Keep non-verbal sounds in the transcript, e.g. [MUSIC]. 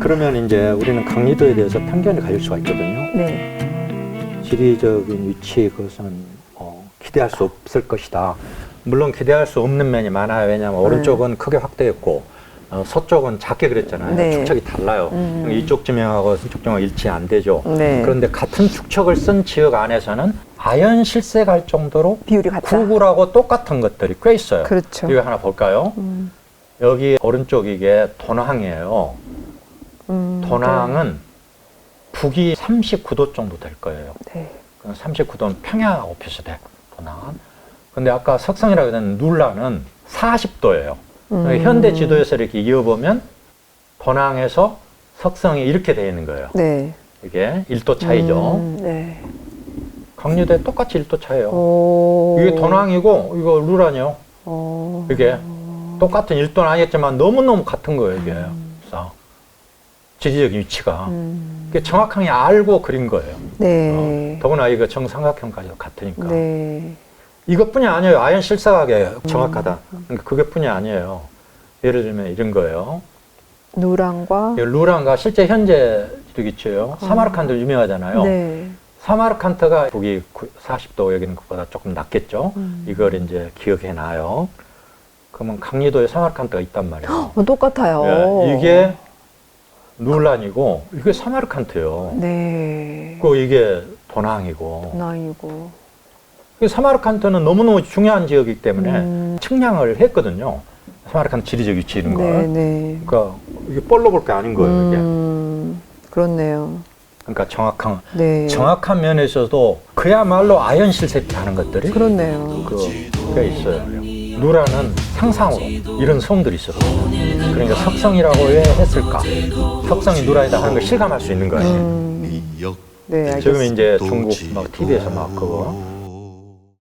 그러면 이제 우리는 강리도에 대해서 편견을 가질 수가 있거든요. 네. 지리적인 위치 그것은 어, 기대할 수 없을 것이다. 물론 기대할 수 없는 면이 많아요. 왜냐하면 오른쪽은 크게 확대했고 어, 서쪽은 작게 그랬잖아요. 네. 축척이 달라요. 음. 이쪽 지명하고 서쪽 지명하고 일치 안 되죠. 네. 그런데 같은 축척을 쓴 지역 안에서는 아연 실색할 정도로 비율이 같다. 구글하고 똑같은 것들이 꽤 있어요. 그렇죠. 이거 하나 볼까요? 음. 여기 오른쪽 이게 도낭이에요. 음, 도낭은 북이 39도 정도 될 거예요. 네. 39도는 평야하고 비슷해, 도낭은. 근데 아까 석성이라고 했던 눌라는 40도예요. 음. 현대 지도에서 이렇게 이어보면 도낭에서 석성이 이렇게 되어 있는 거예요. 네. 이게 1도 차이죠. 음, 네. 강유대 똑같이 1도 차이예요. 오. 이게 도낭이고 이거 루라니요. 어. 이게 똑같은 1도는 아니겠지만 너무너무 같은 거예요, 이게. 그 래서 지리적인 위치가. 음. 이게 정확하게 알고 그린 거예요. 네. 어, 더구나 이거 정삼각형까지도 같으니까. 네. 이것뿐이 아니에요. 아연 실사하게 정확하다. 그러니까 그것뿐이 아니에요. 예를 들면 이런 거예요. 누랑과 이 루란가 실제 현재 지도기초요. 사마르칸드 유명하잖아요. 어. 네. 사마르칸트가 북이 40도 여기는 것보다 조금 낮겠죠. 음. 이걸 이제 기억해 놔요. 그러면 강리도에 사마르칸트가 있단 말이에요. 어, [GASPS] 똑같아요. 예, 이게 누란이고 이게 사마르칸트예요. 네. 그 이게 도낭이고. 그 사마르칸트는 너무너무 중요한 지역이기 때문에 음. 측량을 했거든요. 사마르칸트 지리적 위치 이런 거. 네, 네. 그러니까 이게 뻘로 볼 게 아닌 거예요. 이게. 음, 그렇네요. 그러니까 정확한 네. 정확한 면에서도 그야말로 아연 실색하는 것들이 그렇네요. 그, 꽤 있어요. 누라는 상상으로 이런 소음들이 있었거든요. 그러니까 석성이라고 왜 했을까? 석성이 누라이다 하는 걸 실감할 수 있는 거예요. 음, 네, 지금 알겠습니다. 이제 중국 막 TV에서 막 그거